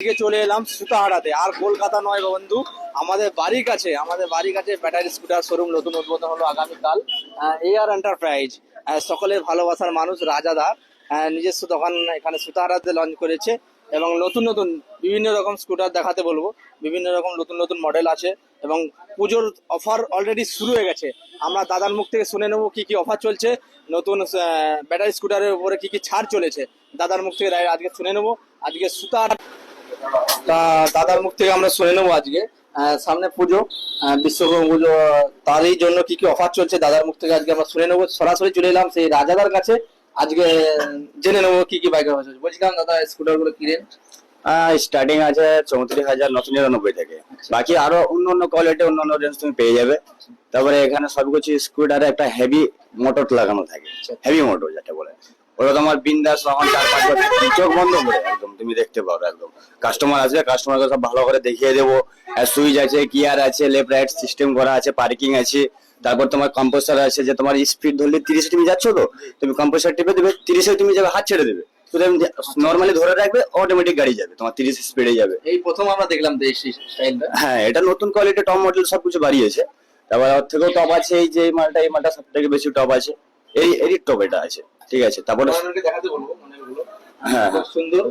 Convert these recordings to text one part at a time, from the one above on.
দিকে চলে এলাম সুতাহারাতে। আর কলকাতা নয় বন্ধু, আমাদের বাড়ির কাছে, আমাদের বাড়ির কাছে ব্যাটারি স্কুটার শোরুম নতুন উদ্বোধন হলো আগামীকাল। এ আর এন্টারপ্রাইজ সকলের ভালোবাসার মানুষ রাজাদা নিজস্ব দোকান এখানে সুতাহারাতে লঞ্চ করেছে এবং নতুন নতুন বিভিন্ন রকম স্কুটার দেখাতে বলব, বিভিন্ন রকম নতুন নতুন মডেল আছে এবং পুজোর অফার অলরেডি শুরু হয়ে গেছে। আমরা দাদার মুখ থেকে শুনে নেব কি কি অফার চলছে, নতুন ব্যাটারি স্কুটারের উপরে কি কি ছাড় চলেছে। দাদার মুখ থেকে আজকে শুনে নেব। আজকে সুতার তা দাদার মুখ থেকে আমরা শুনে নেব আজকে। সামনে পুজো বিশ্বকর্মা পুজো তারই জন্য কি কি অফার চলছে দাদার মুখ থেকে আজকে আমরা শুনে নেব। সরাসরি চলে এলাম সেই রাজাদার কাছে। আজকে জেনে নেব কি কি বাইক অফার চলছে। বলছিলাম দাদা স্কুটারগুলো কিনেন স্টার্টিং আছে চৌত্রিশ হাজার নশো নিরানব্বই থেকে। বাকি আরও অন্য অন্য কোয়ালিটি অন্য অন্য রেঞ্জ তুমি পেয়ে যাবে। তারপরে এখানে সবকিছু স্কুটারে একটা হেভি মোটর লাগানো থাকে। হেভি মোটর যেটা বলে। ওটা তোমার বিন্দাস তখন চার পাঁচ বছর চোখ বন্ধ করে একদম তুমি দেখতে পারো একদম। কাস্টমার আসবে কাস্টমারকে সব ভালো করে দেখিয়ে দেবো। সুইচ আছে গিয়ার আছে লেফট রাইট সিস্টেম করা আছে পার্কিং আছে। তারপর তোমার কম্পোসার আছে যে তোমার স্পিড ধরলে তিরিশে তুমি যাচ্ছ তো? তুমি কম্পোসার টিপে দেবে তিরিশে তুমি যাবে হাত ছেড়ে দেবে। নর্মালি ধরে রাখবে অটোমেটিক গাড়ি যাবে তোমার তিরিশ স্পিডে যাবে। এই প্রথম আমরা দেখলাম স্টাইলটা হ্যাঁ এটা নতুন কোয়ালিটি টপ মডেল সবকিছু বাড়িয়েছে। তারপর ওর থেকেও টপ আছে এই যে মালটা এই মালটা সব থেকে বেশি টপ আছে। এই এরই টপ এটা আছে। ঠিক আছে তারপরে দেখাতে বলব হ্যাঁ সুন্দর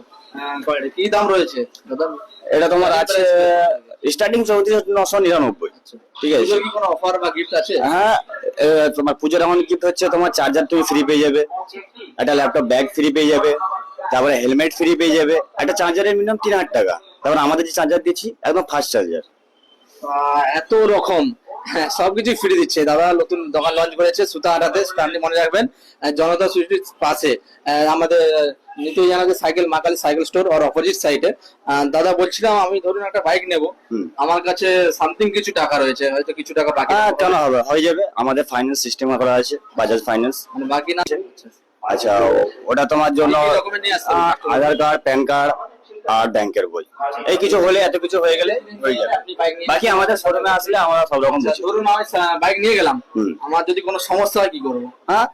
কি দাম রয়েছে? দাদা এটা তোমার আছে স্টার্টিং চৌত্রিশ নশো নিরানব্বই। ঠিক আছে। কোনো অফার বা গিফট আছে? হ্যাঁ তোমার পুজোর এমন গিফট হচ্ছে তোমার চার্জার তুমি ফ্রি পেয়ে যাবে। একটা ল্যাপটপ ব্যাগ ফ্রি পেয়ে যাবে। তারপরে হেলমেট ফ্রি পেয়ে যাবে। একটা চার্জারের মিনিমাম তিন হাজার টাকা। তারপর আমাদের যে চার্জার দিচ্ছি একদম ফাস্ট চার্জার এত রকম। হ্যাঁ, সবকিছু ফ্রি দিচ্ছে। দাদা নতুন দোকান লঞ্চ করেছে সুতা সুতাহাটাতে আপনি মনে রাখবেন। জনতা সুইটির পাশে আমাদের নিতে জানাতে সাইকেল মাকালি সাইকেল স্টোর আর অপোজিট সাইডে দাদা বলছিলাম আমি ধরুন একটা বাইক নেব। আমার কাছে সামথিং কিছু টাকা রয়েছে হয়তো কিছু টাকা বাকি হ্যাঁ কেন হবে? হয়ে যাবে। আমাদের ফাইন্যান্স সিস্টেম করা আছে বাজাজ ফাইন্যান্স মানে বাকি না আচ্ছা ওটা তোমার জন্য আধার কার্ড প্যান কার্ড আর ব্যাংকের বই। এই কিছু হলে এত কিছু হয়ে গেলে হয়ে যাবে। বাকি আমাদের শোরুমে আসলে আমরা সব রকম বুঝি। ধরুন আমি বাইক নিয়ে গেলাম। আমার যদি কোনো সমস্যা হয় কি করব? হ্যাঁ?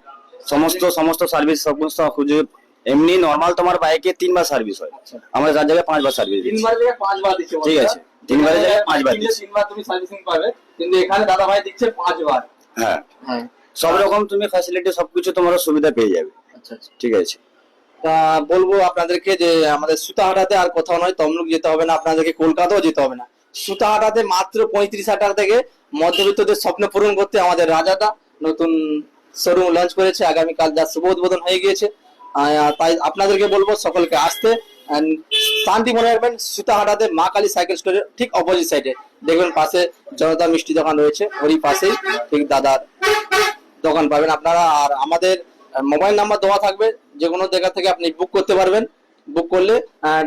সমস্ত সমস্ত সার্ভিস সমস্ত খুঁজে এমনি নর্মাল তোমার বাইকে তিনবার সার্ভিস হয়। আচ্ছা। আমাদের তার জায়গায় পাঁচবার সার্ভিস তিনবার জায়গায় পাঁচবার দিচ্ছে ঠিক আছে। তিনবারের জায়গায় পাঁচবার দিচ্ছে। তিনবার তুমি সার্ভিসিং পাবে। কিন্তু এখানে দাদা ভাই দিচ্ছে পাঁচবার। হ্যাঁ। হ্যাঁ। সব রকম তুমি ফ্যাসিলিটি সবকিছু তোমার সুবিধা পেয়ে যাবে। আচ্ছা আচ্ছা। ঠিক আছে। বলব আপনাদেরকে যে আমাদের সুতাহাটাতে আর কোথাও নয়, তমলুক যেতে হবে না, আপনাদেরকে কলকাতাও যেতে হবে না। সুতাহাটাতে মাত্র পঁয়ত্রিশ হাজার থেকে মধ্যবিত্তদের স্বপ্ন পূরণ করতে আমাদের রাজাদা নতুন শোরুম লঞ্চ করেছে। আগামীকাল যা শুভ উদ্বোধন হয়ে গিয়েছে। তাই আপনাদেরকে বলব সকলকে আসতে। শান্তি মনে রাখবেন, সুতাহাটাতে মা কালী সাইকেল স্টোরের ঠিক অপোজিট সাইডে দেখবেন পাশে জনতা মিষ্টি দোকান রয়েছে, ওরই পাশেই ঠিক দাদার দোকান পাবেন আপনারা। আর আমাদের মোবাইল নাম্বার দেওয়া থাকবে যে কোনো জায়গা থেকে আপনি বুক করতে পারবেন। বুক করলে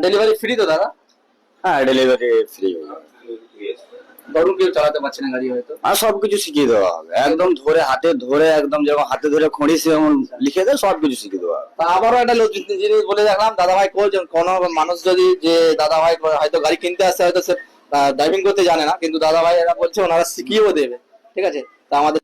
ডেলিভারি ফ্রি তো দাদা? হ্যাঁ ডেলিভারি ফ্রি ধরুন কেউ চালাতে পারছে না গাড়ি হয়তো। আর সবকিছু শিখিয়ে দেওয়া হবে। একদম ধরে হাতে ধরে একদম যেরকম হাতে ধরে খড়ি যেমন লিখে দেয় সবকিছু শিখিয়ে দেওয়া হবে। তা আবারও একটা লোক জিনিস বলে দেখলাম দাদা ভাই কোচ কোনো মানুষ যদি যে দাদা ভাই হয়তো গাড়ি কিনতে আসছে হয়তো সে ড্রাইভিং করতে জানে না কিন্তু দাদা ভাই এরা বলছে ওনারা শিখিয়েও দেবে। ঠিক আছে? তা আমাদের